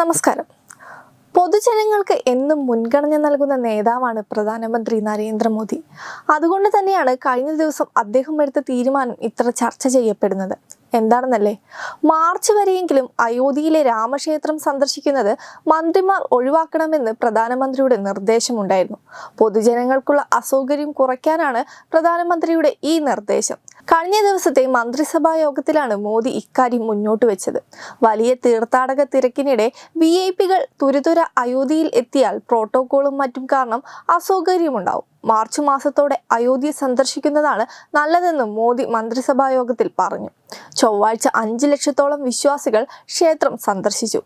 നമസ്കാരം. പൊതുജനങ്ങൾക്ക് എന്നും മുൻഗണന നൽകുന്ന നേതാവാണ് പ്രധാനമന്ത്രി നരേന്ദ്രമോദി. അതുകൊണ്ട് തന്നെയാണ് കഴിഞ്ഞ ദിവസം അദ്ദേഹം എടുത്ത തീരുമാനം ഇത്ര ചർച്ച ചെയ്യപ്പെടുന്നത്. എന്താണെന്നല്ലേ? മാർച്ച് വരെയെങ്കിലും അയോധ്യയിലെ രാമക്ഷേത്രം സന്ദർശിക്കുന്നത് മന്ത്രിമാർ ഒഴിവാക്കണമെന്ന് പ്രധാനമന്ത്രിയുടെ നിർദ്ദേശമുണ്ടായിരുന്നു. പൊതുജനങ്ങൾക്കുള്ള അസൗകര്യം കുറയ്ക്കാനാണ് പ്രധാനമന്ത്രിയുടെ ഈ നിർദ്ദേശം. കഴിഞ്ഞ ദിവസത്തെ മന്ത്രിസഭാ യോഗത്തിലാണ് മോദി ഇക്കാര്യം മുന്നോട്ട് വെച്ചത്. വലിയ തീർത്ഥാടക തിരക്കിനിടെ വി ഐ പികൾ തുരുതുര അയോധ്യയിൽ എത്തിയാൽ പ്രോട്ടോകോളും മറ്റും കാരണം അസൗകര്യമുണ്ടാവും. മാർച്ച് മാസത്തോടെ അയോധ്യ സന്ദർശിക്കുന്നതാണ് നല്ലതെന്നും മോദി മന്ത്രിസഭാ യോഗത്തിൽ പറഞ്ഞു. ചൊവ്വാഴ്ച അഞ്ച് ലക്ഷത്തോളം വിശ്വാസികൾ ക്ഷേത്രം സന്ദർശിച്ചു.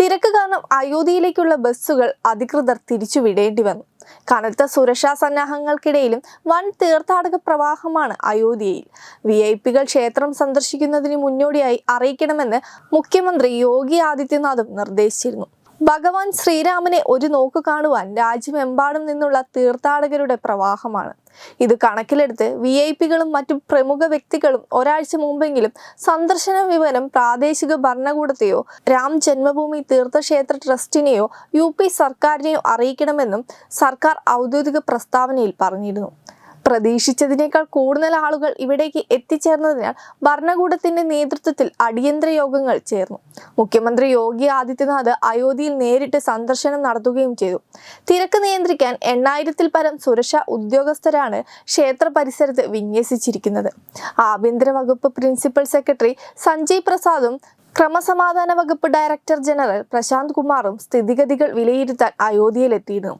തിരക്ക് കാരണം അയോധ്യയിലേക്കുള്ള ബസ്സുകൾ അധികൃതർ തിരിച്ചുവിടേണ്ടി വന്നു. കനത്ത സുരക്ഷാ സന്നാഹങ്ങൾക്കിടയിലും വൻ തീർത്ഥാടക പ്രവാഹമാണ് അയോധ്യയിൽ. വി ഐ പികൾ ക്ഷേത്രം സന്ദർശിക്കുന്നതിന് മുന്നോടിയായി അറിയിക്കണമെന്ന് മുഖ്യമന്ത്രി യോഗി ആദിത്യനാഥും നിർദ്ദേശിച്ചിരുന്നു. ഭഗവാൻ ശ്രീരാമനെ ഒരു നോക്ക് കാണുവാൻ രാജ്യമെമ്പാടും നിന്നുള്ള തീർത്ഥാടകരുടെ പ്രവാഹമാണ്. ഇത് കണക്കിലെടുത്ത് വി ഐ പികളും മറ്റു പ്രമുഖ വ്യക്തികളും ഒരാഴ്ച മുമ്പെങ്കിലും സന്ദർശന വിവരം പ്രാദേശിക ഭരണകൂടത്തെയോ രാം ജന്മഭൂമി തീർത്ഥക്ഷേത്ര ട്രസ്റ്റിനെയോ യു പി സർക്കാരിനെയോ അറിയിക്കണമെന്നും സർക്കാർ ഔദ്യോഗിക പ്രസ്താവനയിൽ പറഞ്ഞിരുന്നു. പ്രതീക്ഷിച്ചതിനേക്കാൾ കൂടുതൽ ആളുകൾ ഇവിടേക്ക് എത്തിച്ചേർന്നതിനാൽ ഭരണകൂടത്തിന്റെ നേതൃത്വത്തിൽ അടിയന്തര യോഗങ്ങൾ ചേർന്നു. മുഖ്യമന്ത്രി യോഗി ആദിത്യനാഥ് അയോധ്യയിൽ നേരിട്ട് സന്ദർശനം നടത്തുകയും ചെയ്തു. തിരക്ക് നിയന്ത്രിക്കാൻ എണ്ണായിരത്തിൽ പരം സുരക്ഷാ ഉദ്യോഗസ്ഥരാണ് ക്ഷേത്ര പരിസരത്ത് വിന്യസിച്ചിരിക്കുന്നത്. ആഭ്യന്തര വകുപ്പ് പ്രിൻസിപ്പൽ സെക്രട്ടറി സഞ്ജയ് പ്രസാദും ക്രമസമാധാന വകുപ്പ് ഡയറക്ടർ ജനറൽ പ്രശാന്ത് കുമാറും സ്ഥിതിഗതികൾ വിലയിരുത്താൻ അയോധ്യയിലെത്തിയിരുന്നു.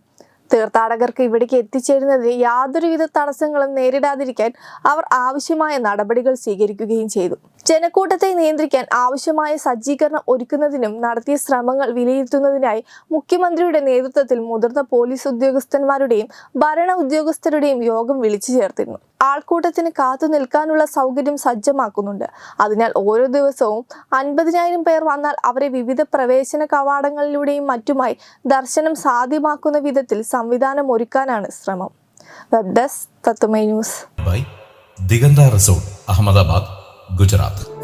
തീർത്ഥാടകർക്ക് ഇവിടേക്ക് എത്തിച്ചേരുന്നതിന് യാതൊരുവിധ തടസ്സങ്ങളും നേരിടാതിരിക്കാൻ അവർ ആവശ്യമായ നടപടികൾ സ്വീകരിക്കുകയും ചെയ്തു. ജനക്കൂട്ടത്തെ നിയന്ത്രിക്കാൻ ആവശ്യമായ സജ്ജീകരണം ഒരുക്കുന്നതിനും നടത്തിയ ശ്രമങ്ങൾ വിലയിരുത്തുന്നതിനായി മുഖ്യമന്ത്രിയുടെ നേതൃത്വത്തിൽ മുതിർന്ന പോലീസ് ഉദ്യോഗസ്ഥന്മാരുടെയും ഭരണ ഉദ്യോഗസ്ഥരുടെയും യോഗം വിളിച്ചു ചേർത്തിരുന്നു. ആൾക്കൂട്ടത്തിന് കാത്തു നിൽക്കാനുള്ള സൗകര്യം സജ്ജമാക്കുന്നുണ്ട്. അതിനാൽ ഓരോ ദിവസവും അൻപതിനായിരം പേർ വന്നാൽ അവരെ വിവിധ പ്രവേശന കവാടങ്ങളിലൂടെയും മറ്റുമായി ദർശനം സാധ്യമാക്കുന്ന വിധത്തിൽ സംവിധാനം ഒരുക്കാനാണ് ശ്രമം. വെബ് ഡെസ്ക് തത്തുമൈ ന്യൂസ് അഹമ്മദാബാദ് ഗുജറാത്ത്.